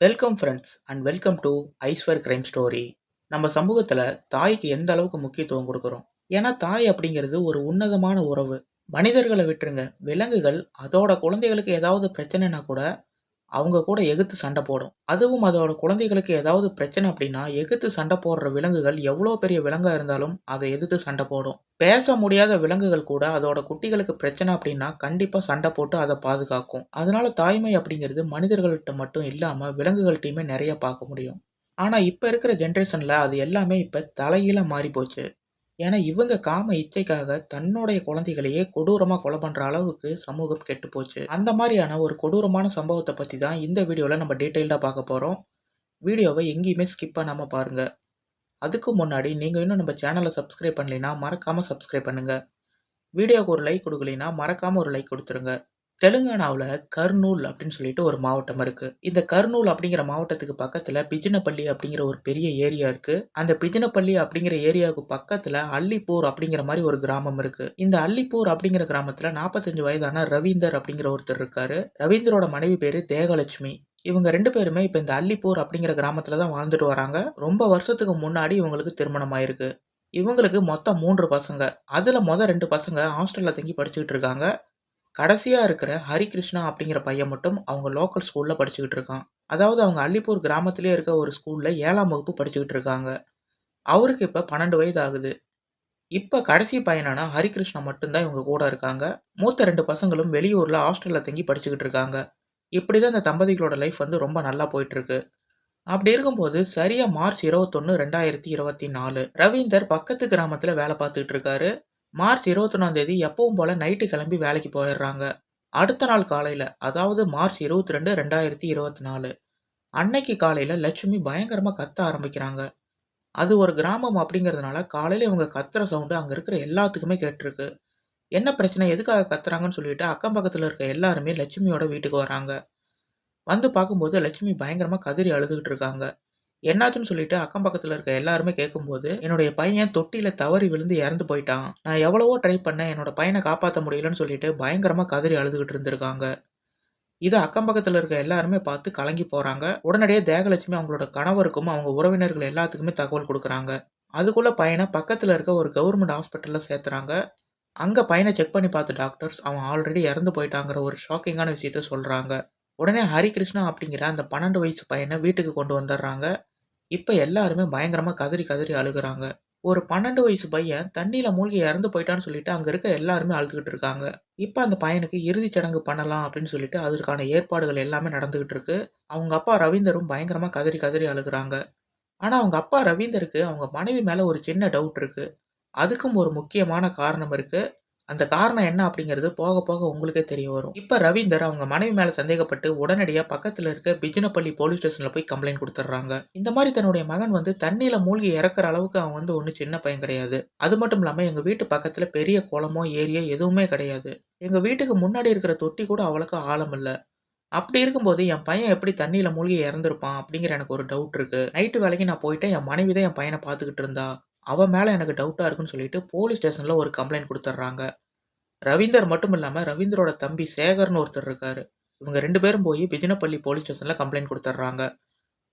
Welcome friends and welcome to Aiswar crime story நம்ம சமூகத்தில் தாய்க்கு எந்த அளவுக்கு முக்கியத்துவம் கொடுக்குறோம்? ஏன்னா தாய் அப்படிங்கிறது ஒரு உன்னதமான உறவு. மனிதர்களை விட்டுருங்க. விலங்குகள் அதோட குழந்தைகளுக்கு ஏதாவது பிரச்சனைனா கூட அவங்க கூட எகுத்து சண்டை போடும். அதுவும் அதோட குழந்தைகளுக்கு ஏதாவது பிரச்சனை அப்படின்னா எகுத்து சண்டை போடுற விலங்குகள் எவ்வளோ பெரிய விலங்காக இருந்தாலும் அதை எதிர்த்து சண்டை போடும். பேச முடியாத விலங்குகள் கூட அதோட குட்டிகளுக்கு பிரச்சனை அப்படின்னா கண்டிப்பாக சண்டை போட்டு அதை பாதுகாக்கும். அதனால தாய்மை அப்படிங்கிறது மனிதர்கள்ட்ட மட்டும் இல்லாமல் விலங்குகள்ட்டையுமே நிறைய பார்க்க முடியும். ஆனால் இப்போ இருக்கிற ஜென்ரேஷனில் அது எல்லாமே இப்போ தலைகீழ மாறி போச்சு ஏன்னா இவங்க காம இச்சைக்காக தன்னுடைய குழந்தைகளையே கொடூரமா கொலை பண்ற அளவுக்கு சமூகம் கெட்டு போச்சு. அந்த மாதிரியான ஒரு கொடூரமான சம்பவத்தை பத்தி தான் இந்த வீடியோல நம்ம டீட்டெயில்டா பார்க்க போறோம். வீடியோவை எங்கேயுமே ஸ்கிப் பண்ணாம பாருங்க. அதுக்கு முன்னாடி நீங்க இன்னும் நம்ம சேனலை சப்ஸ்கிரைப் பண்ணலைன்னா மறக்காம சப்ஸ்கிரைப் பண்ணுங்க. வீடியோவுக்கு ஒரு லைக் கொடுக்கலைன்னா மறக்காம ஒரு லைக் கொடுத்துருங்க. தெலுங்கானாவில் கர்னூல் அப்படின்னு சொல்லிட்டு ஒரு மாவட்டம் இருக்கு. இந்த கர்னூல் அப்படிங்கிற மாவட்டத்துக்கு பக்கத்துல பிஜினப்பள்ளி அப்படிங்கிற ஒரு பெரிய ஏரியா இருக்கு. அந்த பிஜினப்பள்ளி அப்படிங்கிற ஏரியாவுக்கு பக்கத்துல அள்ளிப்பூர் அப்படிங்கிற மாதிரி ஒரு கிராமம் இருக்கு. இந்த அள்ளிப்பூர் அப்படிங்கிற கிராமத்துல நாற்பத்தஞ்சு வயதான ரவீந்தர் அப்படிங்கிற ஒருத்தர் இருக்காரு. ரவீந்தரோட மனைவி பேரு தேகலட்சுமி. இவங்க ரெண்டு பேருமே இப்ப இந்த அள்ளிப்பூர் அப்படிங்கிற கிராமத்துல தான் வாழ்ந்துட்டு வராங்க. ரொம்ப வருஷத்துக்கு முன்னாடி இவங்களுக்கு திருமணம் ஆயிருக்கு. இவங்களுக்கு மொத்தம் மூன்று பசங்க. அதுல மொத ரெண்டு பசங்க ஹாஸ்டல்ல தங்கி படிச்சுக்கிட்டு இருக்காங்க. கடைசியா இருக்கிற ஹரிகிருஷ்ணா அப்படிங்கிற பையன் மட்டும் அவங்க லோக்கல் ஸ்கூல்ல படிச்சுக்கிட்டு இருக்கான். அதாவது அவங்க அள்ளிப்பூர் கிராமத்திலே இருக்க ஒரு ஸ்கூல்ல ஏழாம் வகுப்பு படிச்சுக்கிட்டு இருக்காங்க. அவருக்கு இப்ப பன்னெண்டு வயது ஆகுது இப்ப கடைசி பையனான ஹரிகிருஷ்ணா மட்டும்தான் இவங்க கூட இருக்காங்க. மூத்த ரெண்டு பசங்களும் வெளியூர்ல ஹாஸ்டல்ல தங்கி படிச்சுக்கிட்டு இருக்காங்க. இப்படி தான் இந்த தம்பதிகளோட லைஃப் வந்து ரொம்ப நல்லா போயிட்டு இருக்கு அப்படி இருக்கும்போது சரியா மார்ச் இருபத்தொன்னு ரெண்டாயிரத்தி இருபத்தி நாலு ரவீந்தர் பக்கத்து கிராமத்துல வேலை பார்த்துக்கிட்டு இருக்காரு. மார்ச் இருபத்தொன்னாம் தேதி எப்பவும் போல நைட்டு கிளம்பி வேலைக்கு போயிடுறாங்க. அடுத்த நாள் காலையில அதாவது மார்ச் இருபத்தி ரெண்டு ரெண்டாயிரத்தி இருபத்தி நாலு அன்னைக்கு காலையில லட்சுமி பயங்கரமா கத்த ஆரம்பிக்கிறாங்க. அது ஒரு கிராமம் அப்படிங்கிறதுனால காலையில இவங்க கத்துற சவுண்டு அங்க இருக்கிற எல்லாத்துக்குமே கேட்டிருக்கு. என்ன பிரச்சனை? எதுக்காக கத்துறாங்கன்னு சொல்லிட்டு அக்கம் பக்கத்துல இருக்க எல்லாருமே லட்சுமியோட வீட்டுக்கு வராங்க. வந்து பார்க்கும்போது லட்சுமி பயங்கரமா கதறி அழுதுகிட்டு இருக்காங்க. என்னாச்சுன்னு சொல்லிட்டு அக்கம் பக்கத்துல இருக்க எல்லாருமே கேட்கும்போது என்னுடைய பையன் தொட்டியில தவறி விழுந்து இறந்து போயிட்டான். நான் எவ்வளவோ ட்ரை பண்ணேன் என்னோட பையனை காப்பாற்ற முடியலன்னு சொல்லிட்டு பயங்கரமா கதறி அழுதுகிட்டு இருந்திருக்காங்க. இது அக்கம் பக்கத்துல இருக்க எல்லாருமே பார்த்து கலங்கி போறாங்க. உடனடியே தேகலட்சுமி அவங்களோட கணவருக்கும் அவங்க உறவினர்கள் எல்லாத்துக்குமே தகவல் கொடுக்குறாங்க. அதுக்குள்ள பையனை பக்கத்துல இருக்க ஒரு கவர்மெண்ட் ஹாஸ்பிட்டல்ல சேர்த்துறாங்க. அங்க பையனை செக் பண்ணி பார்த்த டாக்டர்ஸ் அவன் ஆல்ரெடி இறந்து போயிட்டாங்கிற ஒரு ஷாக்கிங்கான விஷயத்த சொல்றாங்க. உடனே ஹரிகிருஷ்ணா அப்படிங்கிற அந்த பன்னெண்டு வயசு பையனை வீட்டுக்கு கொண்டு வந்துடுறாங்க. இப்போ எல்லாருமே பயங்கரமா கதறி கதறி அழுகுறாங்க. ஒரு பன்னெண்டு வயசு பையன் தண்ணியில் மூழ்கி இறந்து போயிட்டான்னு சொல்லிட்டு அங்க இருக்க எல்லாருமே அழுதுகிட்டு இருக்காங்க. இப்ப அந்த பையனுக்கு இறுதி சடங்கு பண்ணலாம் அப்படின்னு சொல்லிட்டு அதற்கான ஏற்பாடுகள் எல்லாமே நடந்துகிட்டு இருக்கு. அவங்க அப்பா ரவீந்தரும் பயங்கரமா கதறி கதறி அழுகுறாங்க. ஆனா அவங்க அப்பா ரவீந்தருக்கு அவங்க மனைவி மேல ஒரு சின்ன டவுட் இருக்கு. அதுக்கும் ஒரு முக்கியமான காரணம் இருக்கு. அந்த காரணம் என்ன அப்படிங்கிறது போக போக உங்களுக்கே தெரிய வரும். இப்போ ரவீந்தர் அவங்க மனைவி மேலே சந்தேகப்பட்டு உடனடியாக பக்கத்தில் இருக்க பிஜினப்பள்ளி போலீஸ் ஸ்டேஷனில் போய் கம்ப்ளைண்ட் கொடுத்துட்றாங்க இந்த மாதிரி தன்னுடைய மகன் வந்து தண்ணியில் மூழ்கி இறக்குற அளவுக்கு அவன் வந்து ஒன்றும் சின்ன பையன் கிடையாது. அது மட்டும் இல்லாமல் எங்கள் வீட்டு பக்கத்தில் பெரிய குளமோ ஏரியோ எதுவுமே கிடையாது. எங்கள் வீட்டுக்கு முன்னாடி இருக்கிற தொட்டி கூட அவ்வளோக்கு ஆழம் இல்லை. அப்படி இருக்கும்போது என் பையன் எப்படி தண்ணியில் மூழ்கி இறந்துருப்பான் அப்படிங்கிற எனக்கு ஒரு டவுட் இருக்கு. நைட்டு வேலைக்கு நான் போயிட்டேன் என் மனைவி தான் என் பையனை பார்த்துக்கிட்டு இருந்தா. அவன் மேலே எனக்கு டவுட்டாக இருக்குன்னு சொல்லிட்டு போலீஸ் ஸ்டேஷனில் ஒரு கம்ப்ளைண்ட் கொடுத்துட்றாங்க. ரவீந்தர் மட்டும் இல்லாமல் ரவீந்தரோட தம்பி சேகர்னு ஒருத்தர் இருக்காரு. இவங்க ரெண்டு பேரும் போய் பிஜினப்பள்ளி போலீஸ் ஸ்டேஷனில் கம்ப்ளைண்ட் கொடுத்துட்றாங்க.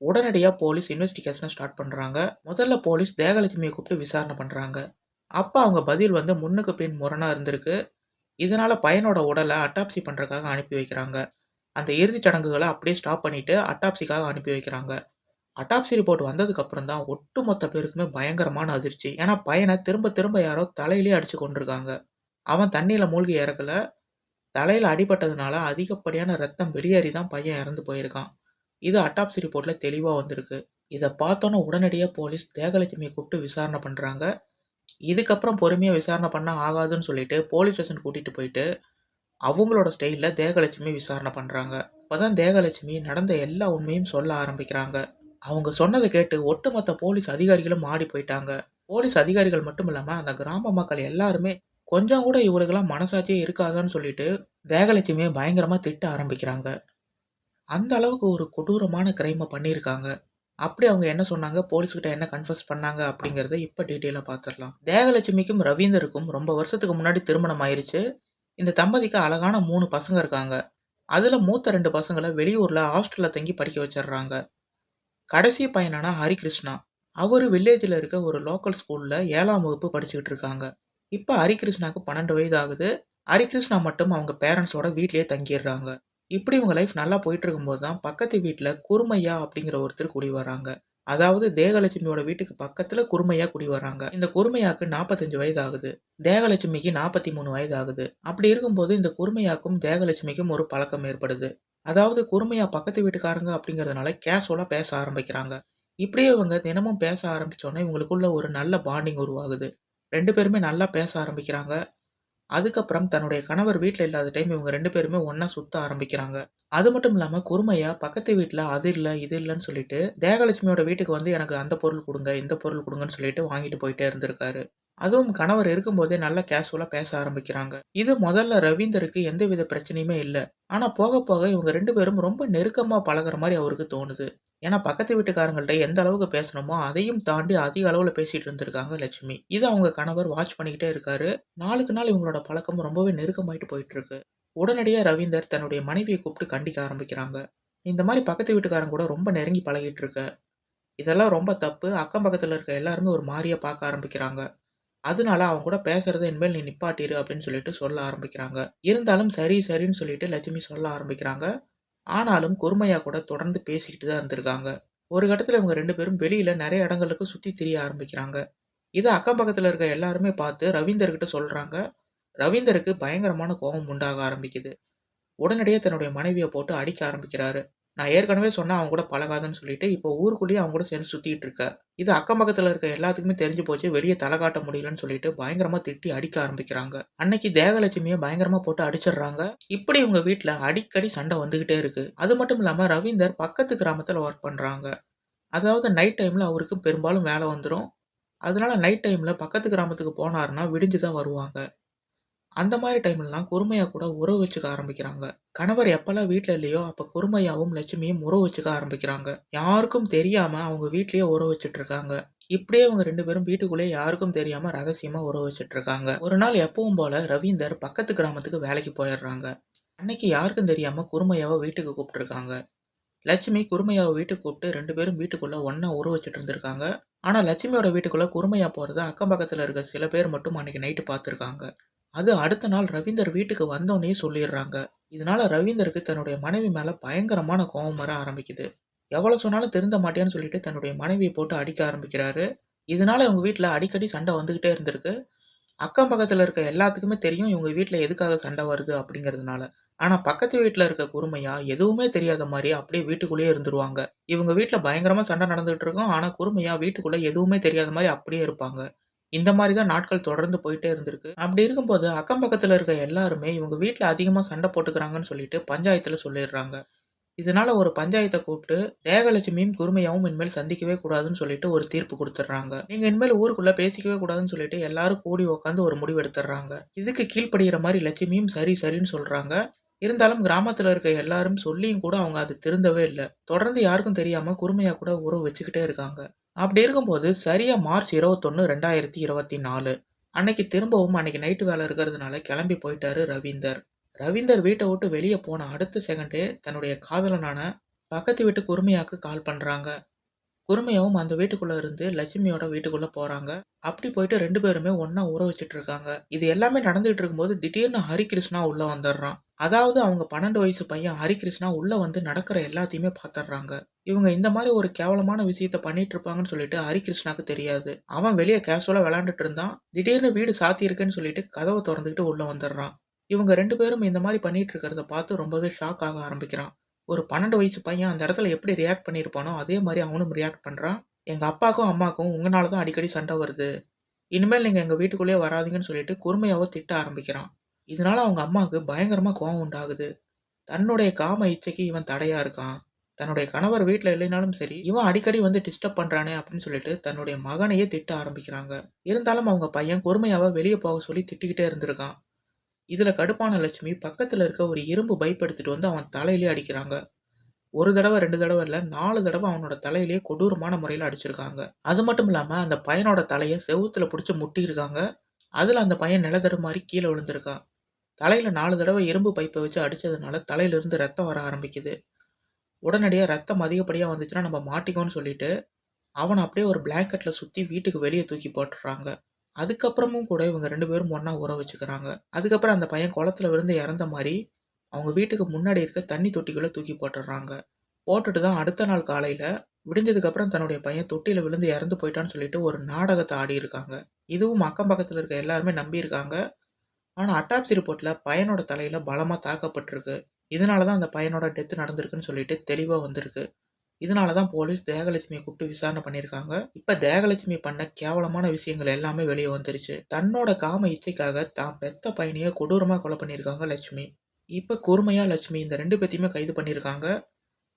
உடனடியாக போலீஸ் இன்வெஸ்டிகேஷனை ஸ்டார்ட் பண்ணுறாங்க முதல்ல போலீஸ் தேகலட்சுமியை கூப்பிட்டு விசாரணை பண்ணுறாங்க அப்போ அவங்க பதில் வந்து முன்னுக்கு பின் முரணாக இருந்திருக்கு. இதனால் பையனோட உடலை அட்டாப்சி பண்ணுறதுக்காக அனுப்பி வைக்கிறாங்க. அந்த இறுதிச் சடங்குகளை அப்படியே ஸ்டாப் பண்ணிவிட்டு அட்டாப்சிக்காக அனுப்பி வைக்கிறாங்க. அட்டாப்சி ரிப்போர்ட் வந்ததுக்கப்புறம் தான் தான் ஒட்டுமொத்த பேருக்குமே பயங்கரமான அதிர்ச்சி. ஏன்னா பையனை திரும்ப திரும்ப யாரோ தலையிலேயே அடிச்சு கொண்டிருக்காங்க. அவன் தண்ணியில் மூழ்கி இறக்கல. தலையில் அடிபட்டதுனால அதிகப்படியான ரத்தம் வெளியேறி தான் பையன் இறந்து போயிருக்கான். இது அட்டாப்சி ரிப்போர்ட்ல தெளிவாக வந்திருக்கு. இதை பார்த்தோன்னே உடனடியாக போலீஸ் தேகலட்சுமியை கூப்பிட்டு விசாரணை பண்ணுறாங்க இதுக்கப்புறம் பொறுமையாக விசாரணை பண்ண ஆகாதுன்னு சொல்லிட்டு போலீஸ் ஸ்டேஷன் கூட்டிகிட்டு போயிட்டு அவங்களோட ஸ்டைலில் தேகலட்சுமி விசாரணை பண்ணுறாங்க அப்போ தான் தேகலட்சுமி நடந்த எல்லா உண்மையும் சொல்ல ஆரம்பிக்கிறாங்க. அவங்க சொன்னதை கேட்டு ஒட்டுமொத்த போலீஸ் அதிகாரிகளும் மாடி போயிட்டாங்க. போலீஸ் அதிகாரிகள் மட்டும் இல்லாம அந்த கிராம மக்கள் எல்லாருமே கொஞ்சம் கூட இவளுக்கெல்லாம் மனசாட்சியே இருக்காதான்னு சொல்லிட்டு தேகலட்சுமியை பயங்கரமா திட்ட ஆரம்பிக்கிறாங்க. அந்த அளவுக்கு ஒரு கொடூரமான கிரைமை பண்ணியிருக்காங்க. அப்படி அவங்க என்ன சொன்னாங்க? போலீஸ்கிட்ட என்ன கன்ஃபர்ஸ் பண்ணாங்க அப்படிங்கிறத இப்போ டீட்டெயிலாக பார்த்துடலாம் தேகலட்சுமிக்கும் ரவீந்தருக்கும் ரொம்ப வருஷத்துக்கு முன்னாடி திருமணம் ஆயிருச்சு. இந்த தம்பதிக்கு அழகான மூணு பசங்க இருக்காங்க. அதுல மூத்த 2 பசங்கள வெளியூர்ல ஹாஸ்டல்ல தங்கி படிக்க வச்சர்றாங்க. கடைசி பையனான ஹரிகிருஷ்ணா, அவர் வில்லேஜில் இருக்க ஒரு லோக்கல் ஸ்கூலில் ஏழாம் வகுப்பு படிச்சுக்கிட்டு இருக்காங்க. இப்போ ஹரிகிருஷ்ணாக்கு 12 வயது ஆகுது. ஹரிகிருஷ்ணா மட்டும் அவங்க பேரண்ட்ஸோட வீட்லேயே தங்கிடுறாங்க இப்படி இவங்க லைஃப் நல்லா போயிட்டு இருக்கும்போது தான் பக்கத்து வீட்டில் குருமையா அப்படிங்கிற ஒருத்தர் குடி வராங்க. அதாவது தேகலட்சுமியோட வீட்டுக்கு பக்கத்துல குருமையா குடி வராங்க. இந்த குருமையாக்கு 45 வயது ஆகுது. தேகலட்சுமிக்கு 43 வயது ஆகுது. அப்படி இருக்கும்போது இந்த குருமையாக்கும் தேகலட்சுமிக்கும் ஒரு பழக்கம் ஏற்படுது. அதாவது குருமையா பக்கத்து வீட்டுக்காரங்க அப்படிங்கிறதுனால கேஷுவலா பேச ஆரம்பிக்கிறாங்க. இப்படியே இவங்க தினமும் பேச ஆரம்பிச்சோனே இவங்களுக்குள்ள ஒரு நல்ல பாண்டிங் உருவாகுது. 2 பேருமே நல்லா பேச ஆரம்பிக்கிறாங்க. அதுக்கப்புறம் தன்னுடைய கணவர் வீட்ல இல்லாத டைம் இவங்க 2 பேருமே ஒண்ணா சுத்த ஆரம்பிக்கிறாங்க. அது மட்டும் இல்லாம குருமையா பக்கத்து வீட்ல அது இல்ல, இது இல்லன்னு சொல்லிட்டு தேகலட்சுமியோட வீட்டுக்கு வந்து எனக்கு அந்த பொருள் குடுங்க, இந்த பொருள் குடுங்கன்னு சொல்லிட்டு வாங்கிட்டு போயிட்டே இருந்திருக்காரு. அதுவும் கணவர் இருக்கும்போதே நல்லா கேஷுவலா பேச ஆரம்பிக்கிறாங்க. இது முதல்ல ரவீந்தருக்கு எந்தவித பிரச்சனையுமே இல்ல. ஆனா போக போக இவங்க 2 பேரும் ரொம்ப நெருக்கமா பழகுற மாரி அவருக்கு தோணுது. ஏன்னா பக்கத்து வீட்டுக்காரங்கள்ட்ட எந்த அளவுக்கு பேசணுமோ அதையும் தாண்டி அதிக அளவுல பேசிட்டு இருந்திருக்காங்க லட்சுமி. இத அவங்க கணவர் வாட்ச் பண்ணிக்கிட்டே இருக்காரு. நாளுக்கு நாள் இவங்களோட பழக்கம் ரொம்பவே நெருக்கமாயிட்டு போயிட்டு இருக்கு. உடனடியா ரவீந்தர் தன்னுடைய மனைவிய கூப்பிட்டு கண்டிக்க ஆரம்பிக்கிறாங்க. இந்த மாரி பக்கத்து வீட்டுக்காரங்க கூட ரொம்ப நெருங்கி பழகிட்டு இருக்க. இதெல்லாம் ரொம்ப தப்பு. அக்கம் பக்கத்துல இருக்க எல்லாருமே ஒரு மாரியா பார்க்க ஆரம்பிக்கிறாங்க. அதனால அவங்க கூட பேசுறதை இனிமேல் நீ நிப்பாட்டிரு அப்படின்னு சொல்லிட்டு சொல்ல ஆரம்பிக்கிறாங்க. இருந்தாலும் சரி, சரின்னு சொல்லிட்டு லட்சுமி சொல்ல ஆரம்பிக்கிறாங்க. ஆனாலும் குருமையா கூட தொடர்ந்து பேசிக்கிட்டு தான் இருந்திருக்காங்க. ஒரு கட்டத்தில் இவங்க ரெண்டு பேரும் வெளியில நிறைய இடங்களுக்கு சுத்தி திரிய ஆரம்பிக்கிறாங்க. இதை அக்கம் பக்கத்துல இருக்க எல்லாருமே பார்த்து ரவீந்தர்கிட்ட சொல்றாங்க. ரவீந்தருக்கு பயங்கரமான கோபம் உண்டாக ஆரம்பிக்குது. உடனடியே தன்னுடைய மனைவியை போட்டு அடிக்க ஆரம்பிக்கிறாரு. நான் ஏற்கனவே சொன்னேன் அவன் கூட பழகாதன்னு சொல்லிட்டு, இப்போ ஊருக்குள்ளேயே அவங்க கூட சேர்ந்து சுத்திட்டு இருக்க. இது அக்கம் பக்கத்துல இருக்க எல்லாத்துக்குமே தெரிஞ்சு போச்சு. வெளிய தல காட்ட முடியலன்னு சொல்லிட்டு பயங்கரமா திட்டி அடிக்க ஆரம்பிக்கிறாங்க. அன்னைக்கு தேகலட்சுமிய பயங்கரமா போட்டு அடிச்சிடுறாங்க இப்படி இவங்க வீட்ல அடிக்கடி சண்டை வந்துகிட்டே இருக்கு. அது மட்டும் இல்லாம ரவீந்தர் பக்கத்து கிராமத்துல ஒர்க் பண்றாங்க. அதாவது நைட் டைம்ல அவருக்கு பெரும்பாலும் வேலை வந்துரும். அதனால நைட் டைம்ல பக்கத்து கிராமத்துக்கு போனாருன்னா விடிஞ்சு தான் வருவாங்க. அந்த மாதிரி டைம்லலாம் குருமையா கூட உறவு வச்சுக்க ஆரம்பிக்கிறாங்க. கணவர் எப்பலாம் வீட்ல இல்லையோ அப்ப குருமையாவும், லட்சுமியும் உறவு வச்சுக்க ஆரம்பிக்கிறாங்க. யாருக்கும் தெரியாம அவங்க வீட்லயே உறவு வச்சுட்டு இருக்காங்க. இப்படியே இவங்க 2 பேரும் வீட்டுக்குள்ளேயே யாருக்கும் தெரியாம ரகசியமா உறவு வச்சுட்டு இருக்காங்க. ஒரு நாள் எப்பவும் போல ரவீந்தர் பக்கத்து கிராமத்துக்கு வேலைக்கு போயிடுறாங்க அன்னைக்கு யாருக்கும் தெரியாம குருமையாவ வீட்டுக்கு கூப்பிட்டுருக்காங்க. லட்சுமி குருமையாவ வீட்டுக்கு கூப்பிட்டு 2 பேரும் வீட்டுக்குள்ள ஒண்ணா உறவு வச்சுட்டு இருந்திருக்காங்க. ஆனா லட்சுமியோட வீட்டுக்குள்ள குருமையா போறத அக்கம் பக்கத்துல இருக்க சில பேர் மட்டும் அன்னைக்கு நைட்டு பார்த்துருக்காங்க. அது அடுத்த நாள் ரவீந்தர் வீட்டுக்கு வந்தோனயே சொல்லிடுறாங்க இதனால ரவீந்தருக்கு தன்னுடைய மனைவி மேல பயங்கரமான கோவம் வர ஆரம்பிக்குது. எவ்வளவு சொன்னாலும் திருந்த மாட்டியான்னு சொல்லிட்டு தன்னுடைய மனைவியை போட்டு அடிக்க ஆரம்பிக்கிறாரு. இதனால இவங்க வீட்டுல அடிக்கடி சண்டை வந்துகிட்டே இருந்திருக்கு. அக்கம் பக்கத்துல இருக்க எல்லாத்துக்குமே தெரியும் இவங்க வீட்டுல எதுக்காக சண்டை வருது அப்படிங்கிறதுனால. ஆனா பக்கத்து வீட்டுல இருக்க குருமையா எதுவுமே தெரியாத மாதிரி அப்படியே வீட்டுக்குள்ளேயே இருந்துருவாங்க. இவங்க வீட்டுல பயங்கரமா சண்டை நடந்துகிட்டு இருக்கும். ஆனா குருமையா வீட்டுக்குள்ள எதுவுமே தெரியாத மாதிரி அப்படியே இருப்பாங்க. இந்த மாதிரி தான் நாட்கள் தொடர்ந்து போயிட்டே இருந்திருக்கு. அப்படி இருக்கும்போது அக்கம் பக்கத்தில் இருக்க எல்லாருமே இவங்க வீட்டில் அதிகமாக சண்டை போட்டுக்கிறாங்கன்னு சொல்லிட்டு பஞ்சாயத்தில் சொல்லிடுறாங்க இதனால ஒரு பஞ்சாயத்தை கூப்பிட்டு தேகலட்சுமியும், குருமையாவும் இனிமேல் சந்திக்கவே கூடாதுன்னு சொல்லிட்டு ஒரு தீர்ப்பு கொடுத்துட்றாங்க நீங்க இனிமேல் ஊருக்குள்ள பேசிக்கவே கூடாதுன்னு சொல்லிட்டு எல்லாரும் கூடி உக்காந்து ஒரு முடிவு எடுத்துடுறாங்க இதுக்கு கீழ்ப்படுகிற மாதிரி லட்சுமியும் சரி, சரின்னு சொல்றாங்க. இருந்தாலும் கிராமத்துல இருக்க எல்லாரும் சொல்லியும் கூட அவங்க அது திருந்தவே இல்லை தொடர்ந்து யாருக்கும் தெரியாம குருமையா கூட உறவு வச்சுக்கிட்டே இருக்காங்க. அப்படி இருக்கும்போது சரியா மார்ச் 21, 2024 அன்னைக்கு திரும்பவும் அன்னைக்கு நைட்டு வேலை இருக்கிறதுனால கிளம்பி போயிட்டாரு ரவீந்தர். ரவீந்தர் வீட்ட விட்டு வெளிய போன அடுத்த செகண்டே தன்னுடைய காதலனான பக்கத்து வீட்டு குருமையாக்கு கால் பண்றாங்க. குருமையாவும் அந்த வீட்டுக்குள்ள இருந்து லட்சுமியோட வீட்டுக்குள்ள போறாங்க. அப்படி போயிட்டு 2 பேருமே ஒண்ணா ஊற வச்சுட்டு இருக்காங்க. இது எல்லாமே நடந்துகிட்டு இருக்கும்போது திடீர்னு ஹரிகிருஷ்ணா உள்ள வந்துடுறான் அதாவது அவங்க 12 வயசு பையன் ஹரிகிருஷ்ணா உள்ள வந்து நடக்கிற எல்லாத்தையுமே பார்த்துடுறாங்க. இவங்க இந்த மாரி ஒரு கேவலமான விஷயத்த பண்ணிட்டு இருப்பாங்கன்னு சொல்லிட்டு ஹரிகிருஷ்ணாக்கு தெரியாது. அவன் வெளிய கேஷுவலா விளையாண்டுட்டு இருந்தான். திடீர்னு வீடு சாத்தியிருக்கேன்னு சொல்லிட்டு கதவ தொறந்துகிட்டு உள்ள வந்துடுறான். இவங்க 2 பேரும் இந்த மாரி பண்ணிட்டு இருக்கிறத பார்த்து ரொம்பவே ஷாக் ஆக ஆரம்பிக்கிறான். ஒரு 12 வயசு பையன் அந்த இடத்துல எப்படி ரியாக்ட் பண்ணியிருப்பானோ அதே மாரி அவனும் ரியாக்ட் பண்றான். எங்க அப்பாக்கும், அம்மாக்கும் உங்கனால தான் அடிக்கடி சண்டை வருது. இனிமேல் நீங்க எங்க வீட்டுக்குள்ளேயே வராதீங்கன்னு சொல்லிட்டு குருமையாவ திட்ட ஆரம்பிக்கிறான். இதனால அவங்க அம்மாவுக்கு பயங்கரமா கோவம் உண்டாகுது. தன்னுடைய காம இச்சைக்கு இவன் தடையா இருக்கான். தன்னுடைய கணவர் வீட்டில் இல்லைனாலும் சரி, இவன் அடிக்கடி வந்து டிஸ்டர்ப் பண்ணுறானே அப்படின்னு சொல்லிட்டு தன்னுடைய மகனையே திட்ட ஆரம்பிக்கிறாங்க. இருந்தாலும் அவங்க பையன் குருமையாவ வெளியே போக சொல்லி திட்டிக்கிட்டே இருந்திருக்கான். இதில் கடுப்பான லட்சுமி பக்கத்தில் இருக்க ஒரு இரும்பு பைப் எடுத்துட்டு வந்து அவன் தலையிலேயே அடிக்கிறாங்க. ஒரு தடவை ரெண்டு தடவை இல்லை நாலு தடவை அவனோட தலையிலேயே கொடூரமான முறையில் அடிச்சிருக்காங்க. அது மட்டும் இல்லாமல் அந்த பையனோட தலையை செவுத்தில் பிடிச்சி முட்டியிருக்காங்க. அதில் அந்த பையன் நிலதடு மாதிரி கீழே விழுந்திருக்கான். தலையில் நாலு தடவை இரும்பு பைப்பை வச்சு அடிச்சதுனால தலையிலிருந்து ரத்தம் வர ஆரம்பிக்குது. உடனடியாக ரத்தம் அதிகப்படியாக வந்துச்சுன்னா நம்ம மாட்டிக்கோன்னு சொல்லிட்டு, அவனை அப்படியே ஒரு பிளாங்கெட்டில் சுற்றி வீட்டுக்கு வெளியே தூக்கி போட்டுறாங்க அதுக்கப்புறமும் கூட இவங்க ரெண்டு பேரும் ஒன்றா உற வச்சுக்கிறாங்க. அதுக்கப்புறம் அந்த பையன் குளத்துல விழுந்து இறந்த மாதிரி அவங்க வீட்டுக்கு முன்னாடி இருக்க தண்ணி தொட்டிக்குள்ள தூக்கி போட்டுடுறாங்க போட்டுட்டு தான் அடுத்த நாள் காலையில் விடிஞ்சதுக்கப்புறம் தன்னுடைய பையன் தொட்டியில் விழுந்து இறந்து போயிட்டான்னு சொல்லிட்டு ஒரு நாடகத்தை ஆடியிருக்காங்க. இதுவும் அக்கம் பக்கத்தில் இருக்க எல்லாருமே நம்பியிருக்காங்க. ஆனா அட்டாப்சி ரிப்போர்ட்ல பையனோட தலையில பலமா தாக்கப்பட்டிருக்கு. இதனால தான் அந்த பையனோட டெத் நடந்திருக்குன்னு சொல்லிட்டு தெளிவா வந்திருக்கு. இதனால தான் போலீஸ் தேகலட்சுமியை கூப்பிட்டு விசாரணை பண்ணியிருக்காங்க. இப்போ தேகலட்சுமி பண்ண கேவலமான விஷயங்கள் எல்லாமே வெளியே வந்துருச்சு. தன்னோட காம இச்சைக்காக தான் பெத்த பையனையே கொடூரமாக கொலை பண்ணியிருக்காங்க லட்சுமி. இப்போ கூர்மையா லட்சுமி இந்த ரெண்டு பேத்தையுமே கைது பண்ணியிருக்காங்க.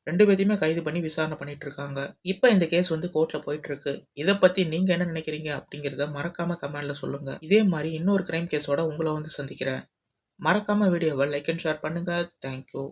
ரெண்டு பேத்தையுமே கைது பண்ணி விசாரணை பண்ணிட்டு இருக்காங்க. இப்போ இந்த கேஸ் வந்து கோர்ட்ல போயிட்டு இருக்கு. இதை பத்தி நீங்க என்ன நினைக்கிறீங்க அப்படிங்கிறத மறக்காம கமெண்ட்ல சொல்லுங்க. இதே மாதிரி இன்னொரு கிரைம் கேஸோட உங்களை வந்து சந்திக்கிறேன். மறக்காம வீடியோவை லைக் அண்ட் ஷேர் பண்ணுங்க. Thank you.